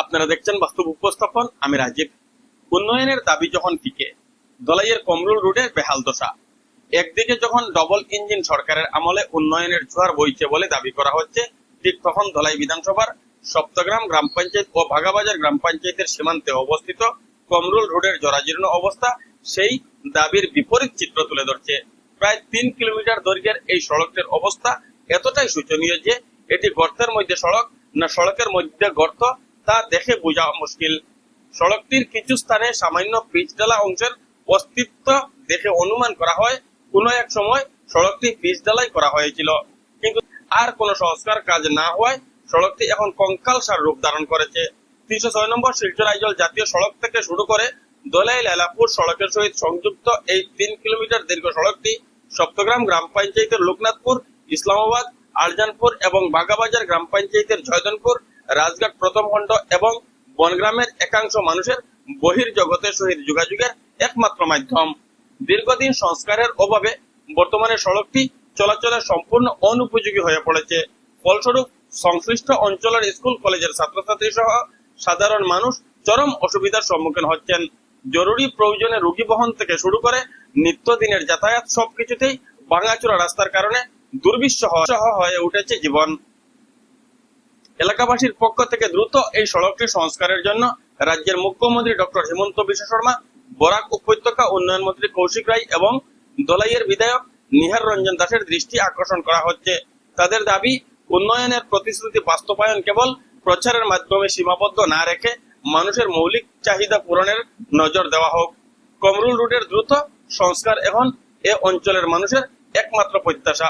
আপনারা দেখছেন বাস্তব উপস্থাপন, আমি রাজীব। উন্নয়নের দাবি যখন ফিকে, দলাইয়ের কমরুল রোডে বেহাল দশা। একদিকে যখন ডবল ইঞ্জিন সরকারের আমলে উন্নয়নের জোয়ার বইছে বলে দাবি করা হচ্ছে, ঠিক তখন ধলাই বিধানসভার সপ্তগ্রাম গ্রাম পঞ্চায়েত ও ভাগাবাজার গ্রাম পঞ্চায়েতের সীমান্তে অবস্থিত কমরুল রোডের জরাজীর্ণ অবস্থা সেই দাবির বিপরীত চিত্র তুলে ধরছে। প্রায় তিন কিলোমিটার দৈর্ঘ্যের এই সড়কটির অবস্থা এতটাই শোচনীয় যে, এটি গর্তের মধ্যে সড়ক না সড়কের মধ্যে গর্ত তা দেখে বোঝা মুশকিল। সড়কটির কিছু স্থানে সামান্য পিচ ডালা অংশের অস্তিত্ব দেখে অনুমান করা হয়, কোনো এক সময় সড়কটি পিচ ডালাই করা হয়েছিল। কিন্তু আর কোনো সংস্কার কাজ না হওয়ায় সড়কটি এখন কঙ্কালসার রূপ ধারণ করেছে। তিনশো ছয় নম্বর শিলচর আইজল জাতীয় সড়ক থেকে শুরু করে দোলাই লালাপুর সড়কের সহিত সংযুক্ত এই তিন কিলোমিটার দীর্ঘ সড়কটি সপ্তগ্রাম গ্রাম পঞ্চায়েতের লোকনাথপুর, ইসলামাবাদ, আরজানপুর এবং বাগাবাজার গ্রাম পঞ্চায়েতের জয়দনপুর রাজঘাট প্রথম খণ্ড এবং বনগ্রামের একাংশ মানুষের বহির জগতের সহিত যোগাযোগের একমাত্র মাধ্যম। দীর্ঘদিন সংস্কারের অভাবে বর্তমানে সড়কটি চলাচলের সম্পূর্ণ অনুপযোগী হয়ে পড়েছে। ফলস্বরূপ, সংশ্লিষ্ট অঞ্চলের স্কুল, কলেজের ছাত্রছাত্রী সহ সাধারণ মানুষ চরম অসুবিধার সম্মুখীন হচ্ছেন। জরুরি প্রয়োজনে রোগী বহন থেকে শুরু করে নিত্যদিনের যাতায়াত সবকিছুতেই ভাঙাচোরা রাস্তার কারণে দুর্বিষহ হয়ে উঠেছে জীবন। এলাকাবাসীর পক্ষ থেকে দ্রুত এই সড়কটি সংস্কারের জন্য রাজ্যের মুখ্যমন্ত্রী ডক্টর হেমন্ত বিশ্ব শর্মা, বরাক উপত্যকা উন্নয়ন মন্ত্রী কৌশিক রায় এবং দলাইয়ের বিধায়ক নিহার রঞ্জন দাসের দৃষ্টি আকর্ষণ করা হচ্ছে। তাদের দাবি, উন্নয়নের প্রতিশ্রুতি বাস্তবায়ন কেবল প্রচারের মাধ্যমে সীমাবদ্ধ না রেখে মানুষের মৌলিক চাহিদা পূরণের নজর দেওয়া হোক। কমরুল রুটের দ্রুত সংস্কার এখন এ অঞ্চলের মানুষের একমাত্র প্রত্যাশা।